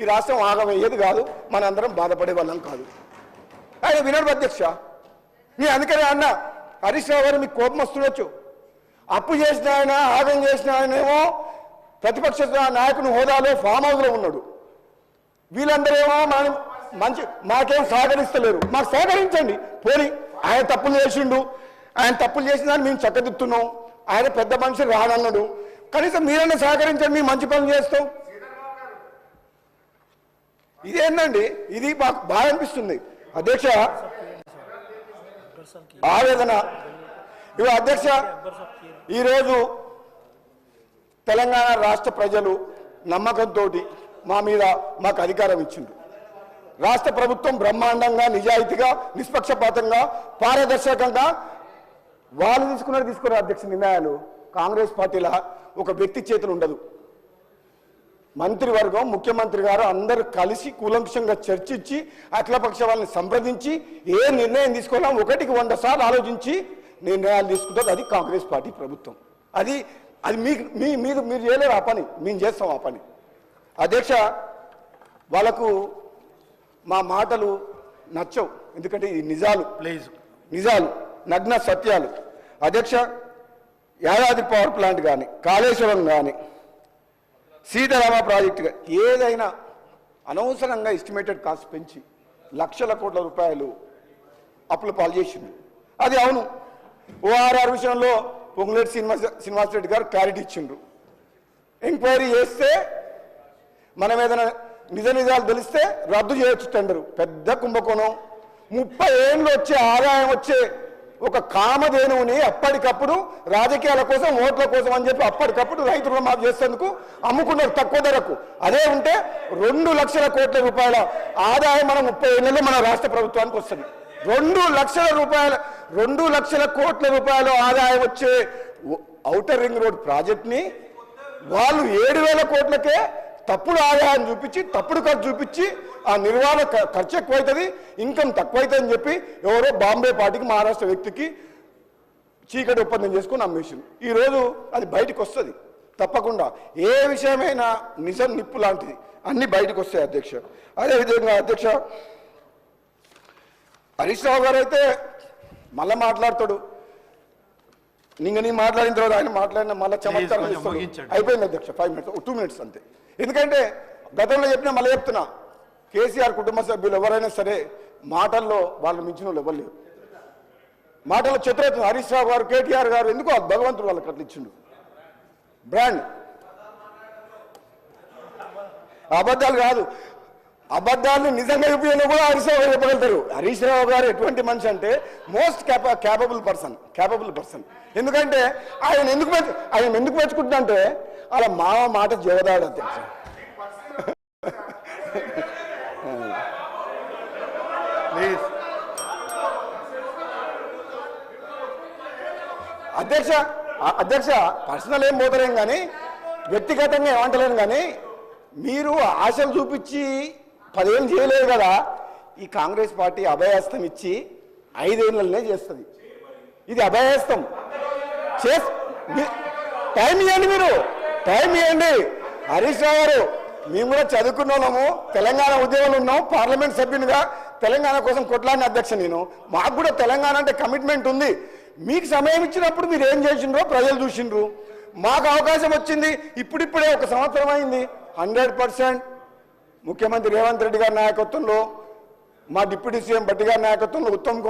ఈ రాష్ట్రం ఆగమయ్యేది కాదు మనందరం బాధపడే వాళ్ళం కాదు. ఆయన వినడు అధ్యక్ష. నేను అందుకనే అన్న హరీష్ రావు గారు మీకు కోపం వస్తుండొచ్చు. అప్పు చేసిన ఆయన ఆగం చేసిన ఆయనేమో ప్రతిపక్ష నాయకుని హోదాలో ఫామ్ హౌస్లో ఉన్నాడు. వీళ్ళందరేమో మన మంచి మాకేం సహకరిస్తలేరు. మాకు సహకరించండి పోని. ఆయన తప్పులు చేసిండు. ఆయన తప్పులు చేసిన దాన్ని మేము చక్కదిద్దుతున్నాం. ఆయన పెద్ద మనిషి రానన్నాడు. కనీసం మీరన్నా సహకరించండి మేము మంచి పనులు చేస్తాం. ఇదేందండి? ఇది మాకు బాగా అనిపిస్తుంది. అధ్యక్ష ఆవేదన. ఇవి అధ్యక్ష ఈరోజు తెలంగాణ రాష్ట్ర ప్రజలు నమ్మకంతో మా మీద మాకు అధికారం ఇచ్చిండ్రు. రాష్ట్ర ప్రభుత్వం బ్రహ్మాండంగా నిజాయితీగా నిష్పక్షపాతంగా పారదర్శకంగా వాళ్ళు తీసుకున్నారు తీసుకున్నారు అధ్యక్ష నిర్ణయాలు. కాంగ్రెస్ పార్టీల ఒక వ్యక్తి చేతులు ఉండదు. మంత్రివర్గం ముఖ్యమంత్రి గారు అందరూ కలిసి కూలంకషంగా చర్చించి అఖిలపక్ష వాళ్ళని సంప్రదించి ఏ నిర్ణయం తీసుకోవాలో ఒకటికి వంద సార్లు ఆలోచించి నిర్ణయాలు తీసుకుంటారు అది కాంగ్రెస్ పార్టీ ప్రభుత్వం. అది అది మీకు మీ మీరు మీరు చేయలేరు ఆ పని. మేము చేస్తాం ఆ పని. అధ్యక్ష వాళ్ళకు మా మాటలు నచ్చవు. ఎందుకంటే ఇది నిజాలు. ప్లీజ్. నిజాలు. నగ్న సత్యాలు. అధ్యక్ష యాదాద్రి పవర్ ప్లాంట్ కానీ కాళేశ్వరం కానీ సీతారామ ప్రాజెక్టుగా ఏదైనా అనవసరంగా ఎస్టిమేటెడ్ కాస్ట్ పెంచి లక్షల కోట్ల రూపాయలు అప్పుల పాలు చేసింది అది అవును. ఓఆర్ఆర్ విషయంలో పొంగులేటి శ్రీనివాస రెడ్డి గారు క్లారిటీ ఇచ్చిండ్రు. ఎంక్వైరీ చేస్తే మనం ఏదైనా నిజ నిజాలు తెలిస్తే రద్దు చేయొచ్చు టెండరు పెద్ద కుంభకోణం. ముప్పై ఏళ్ళు వచ్చే ఆదాయం వచ్చే ఒక కామధేనువుని అప్పటికప్పుడు రాజకీయాల కోసం ఓట్ల కోసం అని చెప్పి అప్పటికప్పుడు రైతు రుణమాఫీ చేసేందుకు అమ్ముకున్నారు తక్కువ ధరకు. అదే ఉంటే రెండు లక్షల కోట్ల రూపాయల ఆదాయం మన ముప్పై ఏళ్ళలో మన రాష్ట్ర ప్రభుత్వానికి వస్తుంది. రెండు లక్షల రూపాయల రెండు లక్షల కోట్ల రూపాయల ఆదాయం వచ్చే ఔటర్ రింగ్ రోడ్ ప్రాజెక్ట్ని వాళ్ళు ఏడు వేల కోట్లకే తప్పుడు ఆదాయం చూపించి తప్పుడు ఖర్చు చూపించి ఆ నిర్వహణ ఖర్చు ఎక్కువైతుంది ఇన్కమ్ తక్కువైతుందని అని చెప్పి ఎవరో బాంబే పార్టీకి మహారాష్ట్ర వ్యక్తికి చీకటి ఒప్పందం చేసుకుని అమ్మేసింది ఈరోజు అది బయటకు వస్తుంది. తప్పకుండా ఏ విషయమైనా నిజం నిప్పు లాంటిది. అన్నీ బయటకు వస్తాయి అధ్యక్ష. అదేవిధంగా అధ్యక్ష హరీష్ రావు గారు అయితే మళ్ళీ మాట్లాడతాడు. నిన్న నీ మాట్లాడిన తర్వాత ఆయన మాట్లాడిన మళ్ళీ చమత్కారం. అయిపోయింది అధ్యక్ష ఫైవ్ మినిట్స్ టూ మినిట్స్ అంతే. ఎందుకంటే గతంలో చెప్పినా మళ్ళీ చెప్తున్నా కేసీఆర్ కుటుంబ సభ్యులు ఎవరైనా సరే మాటల్లో వాళ్ళు మించిన వాళ్ళు ఎవరు మాటల్లో చిత్రరత్న హరీష్ రావు గారు కేటీఆర్ గారు ఎందుకు భగవంతుడు వాళ్ళకి అట్లా ఇచ్చిండు. బ్రాండ్ అబద్ధాలు కాదు. అబద్ధాలను నిజంగా చూపించడం కూడా హరీష్ రావు గారు చెప్పగలుగుతారు. హరీష్ రావు గారు ఎటువంటి మనిషి అంటే most capa capable person capable person ఎందుకంటే ఆయన ఎందుకు మెచ్చు ఆయన ఎందుకు మెచ్చుకుంటున్నా అంటే అలా మావ మాట జగదాడు అధ్యక్ష ప్లీజ్ అధ్యక్ష అధ్యక్ష పర్సనల్ ఏం పోతలేం కానీ వ్యక్తిగతంగా ఏమంటలేను కానీ మీరు ఆశలు చూపించి పదేళ్ళు చేయలేదు కదా. ఈ కాంగ్రెస్ పార్టీ అభయాస్తం ఇచ్చి ఐదేళ్ళనే చేస్తుంది. ఇది అభయాస్తం చేస్ టైం ఇవ్వండి మీరు. టైం ఇవ్వండి హరీష్ రావు గారు మేము కూడా చదువుకున్నాము తెలంగాణ ఉద్యోగంలో ఉన్నాం. పార్లమెంట్ సభ్యునిగా తెలంగాణ కోసం కొట్లాడిన అధ్యక్ష నేను. మాకు కూడా తెలంగాణ అంటే కమిట్మెంట్ ఉంది. మీకు సమయం ఇచ్చినప్పుడు మీరు ఏం చేసిండ్రో ప్రజలు చూసిండ్రు. మాకు అవకాశం వచ్చింది. ఇప్పుడిప్పుడే ఒక సంవత్సరం అయింది. హండ్రెడ్ పర్సెంట్ ముఖ్యమంత్రి రేవంత్ రెడ్డి గారి నాయకత్వంలో మా డిప్యూటీ సీఎం భట్టి గారి నాయకత్వంలో ఉత్తమ్ కుమార్